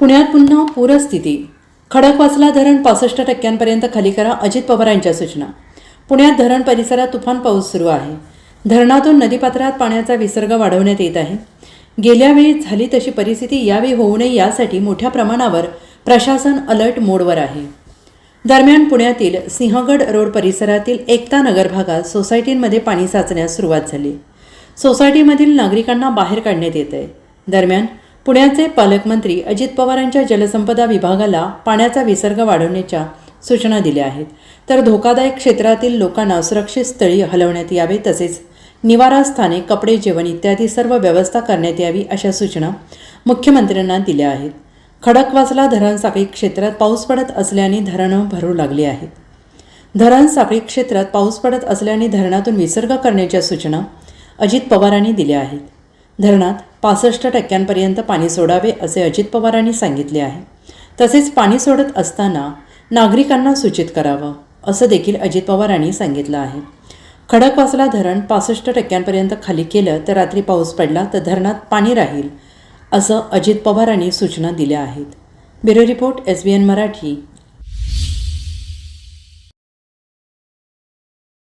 पुण्यात पुन्हा पूरस्थिती. खडकवासला धरण पासष्ट टक्क्यांपर्यंत खाली करा अजित पवारांच्या सूचना. पुण्यात धरण परिसरात तुफान पाऊस सुरू आहे. धरणातून नदीपात्रात पाण्याचा विसर्ग वाढवण्यात येत आहे. गेल्या वेळी झाली तशी परिस्थिती यावेळी होऊ नये यासाठी मोठ्या प्रमाणावर प्रशासन अलर्ट मोडवर आहे. दरम्यान पुण्यातील सिंहगड रोड परिसरातील एकता नगर भागात सोसायटींमध्ये पाणी साचण्यास सुरुवात झाली. सोसायटीमधील नागरिकांना बाहेर काढण्यात येत आहे दरम्यान पुण्याचे पालकमंत्री अजित पवारांच्या जलसंपदा विभागाला पाण्याचा विसर्ग वाढवण्याच्या सूचना दिल्या आहेत. तर धोकादायक क्षेत्रातील लोकांना सुरक्षित स्थळी हलवण्यात यावे तसेच निवारा स्थाने कपडे जेवण इत्यादी सर्व व्यवस्था करण्यात यावी अशा सूचना मुख्यमंत्र्यांना दिल्या आहेत. खडकवासला धरण साखळी क्षेत्रात पाऊस पडत असल्याने धरणं भरू लागली आहेत. धरण साखळी क्षेत्रात पाऊस पडत असल्याने धरणातून विसर्ग करण्याच्या सूचना अजित पवारांनी दिल्या आहेत. धरणात पासष्ट टक्क्यांपर्यंत पाणी सोडावे असे अजित पवारांनी सांगितले आहे. तसेच पाणी सोडत असताना नागरिकांना सूचित करावं असं देखील अजित पवारांनी सांगितलं आहे. खडकवासला धरण पासष्ट टक्क्यांपर्यंत खाली केलं तर रात्री पाऊस पडला तर धरणात पाणी राहील असं अजित पवारांनी सूचना दिल्या आहेत. Bureau report S B N Marathi.